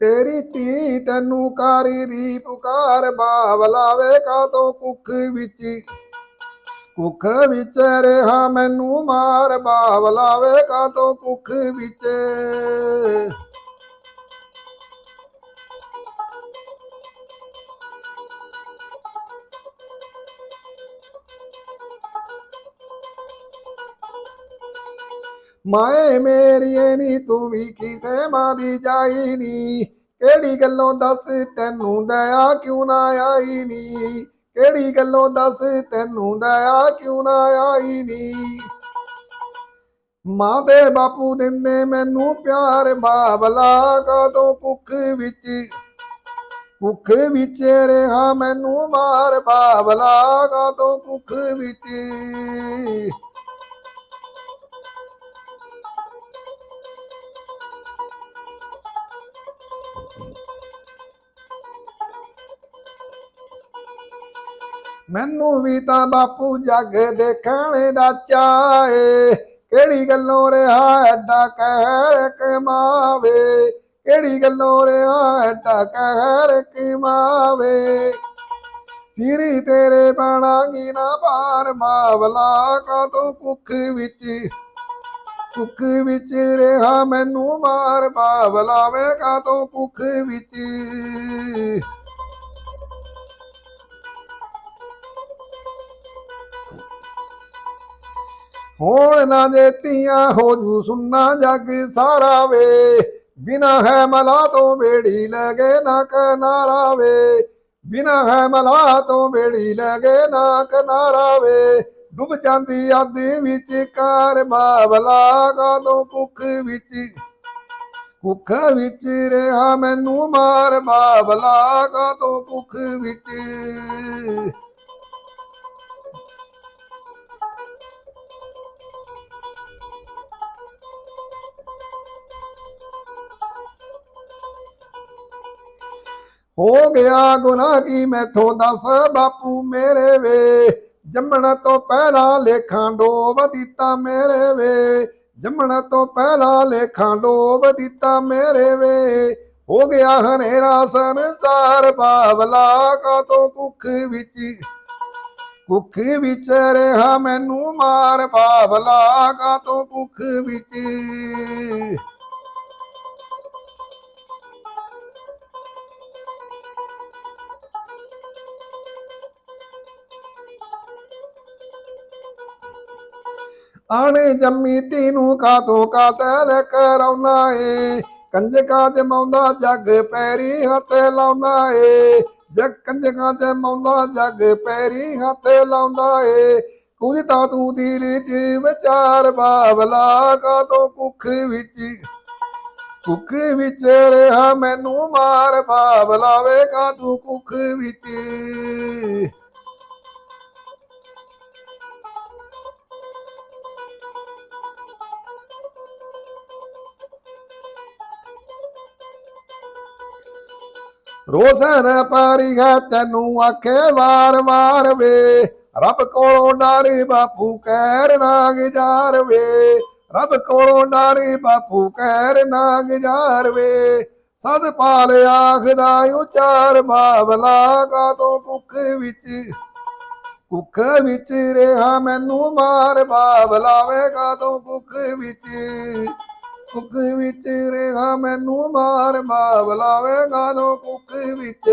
ਤੇਰੀ ਧੀ ਤੈਨੂੰ ਕਾਰੀ ਦੀ ਪੁਕਾਰ ਬਾਵਲਾਵੇ ਕਾ ਤੋ ਕੁੱਖ ਵਿੱਚ? ਕੁੱਖ ਵਿੱਚ ਰਿਹਾ ਮੈਨੂੰ ਮਾਰ ਬਾਵਲਾਵੇ ਕਾ ਤੋ ਕੁੱਖ ਵਿੱਚ? ਮਾਏ ਮੇਰੀਏ ਨੀ ਤੂੰ ਵੀ ਕਿਸੇ ਮਾਂ ਦੀ ਜਾਈ ਨੀ। ਕਿਹੜੀ ਗੱਲੋਂ ਦੱਸ ਤੈਨੂੰ ਦਇਆ ਕਿਉਂ ਨਾ ਆਈ ਨੀ? ਕਿਹੜੀ ਗੱਲੋਂ ਦੱਸ ਤੈਨੂੰ ਦਇਆ ਕਿਉਂ ਨਾ ਆਈ ਨੀ? ਮਾਂ ਦੇ ਬਾਪੂ ਦਿੰਦੇ ਮੈਨੂੰ ਪਿਆਰ, ਬਾਬਲਾ ਕਦੋਂ ਕੁੱਖ ਵਿੱਚ? ਕੁੱਖ ਵਿੱਚ ਰਿਹਾ ਮੈਨੂੰ ਮਾਰ, ਬਾਬਲਾ ਕਦੋਂ ਕੁੱਖ ਵਿੱਚ? ਮੈਨੂੰ ਵੀ ਤਾਂ ਬਾਪੂ ਜੱਗ ਦੇਖਣ ਦਾ ਚਾਏ ਕਿਹੜੀ ਗੱਲੋਂ ਰਿਹਾ ਐਡਾ ਕਹਿਰ ਕਮਾਵੇ ਕਿਹੜੀ ਗੱਲੋਂ ਰਿਹਾ ਐਡਾ ਕਹਿਰ ਕਮਾਵੇ ਸਿਰੀ ਤੇਰੇ ਬਣਾਂਗੀ ਨਾ ਪਾਰ, ਮਾਵਲਾ ਕਦੋਂ ਕੁੱਖ ਵਿੱਚ ਕੁੱਖ ਵਿੱਚ ਰਿਹਾ ਮੈਨੂੰ ਮਾਰ ਬਾਵਲਾਵੇ ਕਦੋਂ ਕੁੱਖ ਵਿੱਚ? ਹੋਣ ਨਾ ਜੇ ਧੀਆਂ ਹੋ ਜੂ ਸੁੰਨਾ ਜਗ ਸਾਰਾ ਵੇ, ਬਿਨਾ ਹੈ ਮਲਾ ਤੋਂ ਬੇੜੀ ਲਗੇ ਨਾ ਕਨਾਰਾ ਵੇ, ਬਿਨਾ ਹੈ ਮਲਾ ਤੋਂ ਬੇੜੀ ਲਗੇ ਨਾ ਕਨਾਰਾ ਵੇ ਡੁੱਬ ਜਾਂਦੀ ਆਦੀ ਵਿੱਚ ਕਾਰ ਬਾਬਲਾ ਕਦੋਂ ਕੁੱਖ ਵਿੱਚ। ਕੁੱਖ ਵਿੱਚ ਰਿਹਾ ਮੈਨੂੰ ਮਾਰ ਬਾਵਲਾ ਕਦੋਂ ਕੁੱਖ ਵਿੱਚ। ਹੋ ਗਿਆ ਗੁਨਾਹ ਕੀ ਮੈਥੋਂ ਦੱਸ ਬਾਪੂ ਮੇਰੇ ਵੇ। ਜੰਮਣ ਤੋਂ ਪਹਿਲਾਂ ਲੇਖਾਂ ਡੋਬ ਦਿੱਤਾ ਮੇਰੇ ਵੇ। ਜੰਮਣ ਤੋਂ ਪਹਿਲਾਂ ਲੇਖਾਂ ਡੋਬ ਦਿੱਤਾ ਮੇਰੇ ਵੇ। ਹੋ ਗਿਆ ਹਨੇਰਾ ਸੰਸਾਰ ਬਾਵਲਾ ਕਾ ਤੋਂ ਕੁੱਖ ਵਿੱਚ? ਕੁੱਖ ਵਿੱਚ ਰਿਹਾ ਮੈਨੂੰ ਮਾਰ ਬਾਵਲਾ ਕਾ ਤੋਂ ਕੁੱਖ ਵਿੱਚ? ਆਣੇ ਜੰਮੀ ਤੀਨੂੰ ਕਾਤੋਂ ਕਾਤਲ ਕਰਾਉਣਾ ਏ। ਕੰਜਕਾ ਜਮਾਉਂਦਾ ਜੱਗ ਪੈਰੀ ਹੱਥ ਲਾਉਣਾ ਏ। ਜਗ ਕੰਜਕਾ ਜਮਾਉਂਦਾ ਜੱਗ ਪੈਰੀ ਹੱਥ ਲਾਉਂਦਾ ਏ। ਕੁਝ ਤਾਂ ਤੂੰ ਦਿਲ 'ਚ ਵਿਚਾਰ ਬਾਵਲਾ, ਕਾਤੋਂ ਕੁੱਖ ਵਿੱਚ ਕੁੱਖ ਵਿੱਚ ਰਿਹਾ ਮੈਨੂੰ ਮਾਰ ਬਾਵਲਾਵੇ ਕਾ ਤੂੰ ਕੁੱਖ ਵਿੱਚ। ਰੋਜ਼ਨ ਪਾਰੀ ਤੈਨੂੰ ਆਖੇ ਵਾਰ ਵਾਰ ਵੇ। ਰੱਬ ਕੋਲੋਂ ਡਾਰੇ ਬਾਪੂ ਕਹਿਰ ਨਾ ਗੁਜ਼ਾਰ ਵੇ। ਰੱਬ ਕੋਲੋਂ ਡਾਰੇ ਬਾਪੂ ਕਹਿਰ ਨਾ ਗੁਜ਼ਾਰ ਵੇ। ਸਦ ਪਾਲ ਆਖਦਾ ਉਚਾਰ ਬਾਬਲਾ ਕਾ ਤੋਂ ਕੁੱਖ ਵਿੱਚ ਕੁੱਖ ਵਿੱਚ ਰਿਹਾ ਮੈਨੂੰ ਮਾਰ ਬਾਵਲਾਵੇ ਕਾ ਤੋਂ ਕੁੱਖ ਵਿੱਚ ਕੁੱਖ ਵਿੱਚ ਰੇਗਾ ਮੈਨੂੰ ਮਾਰ ਬਾਵਲਾਵੇ ਗਾਨੋ ਕੁੱਖ ਵਿੱਚ।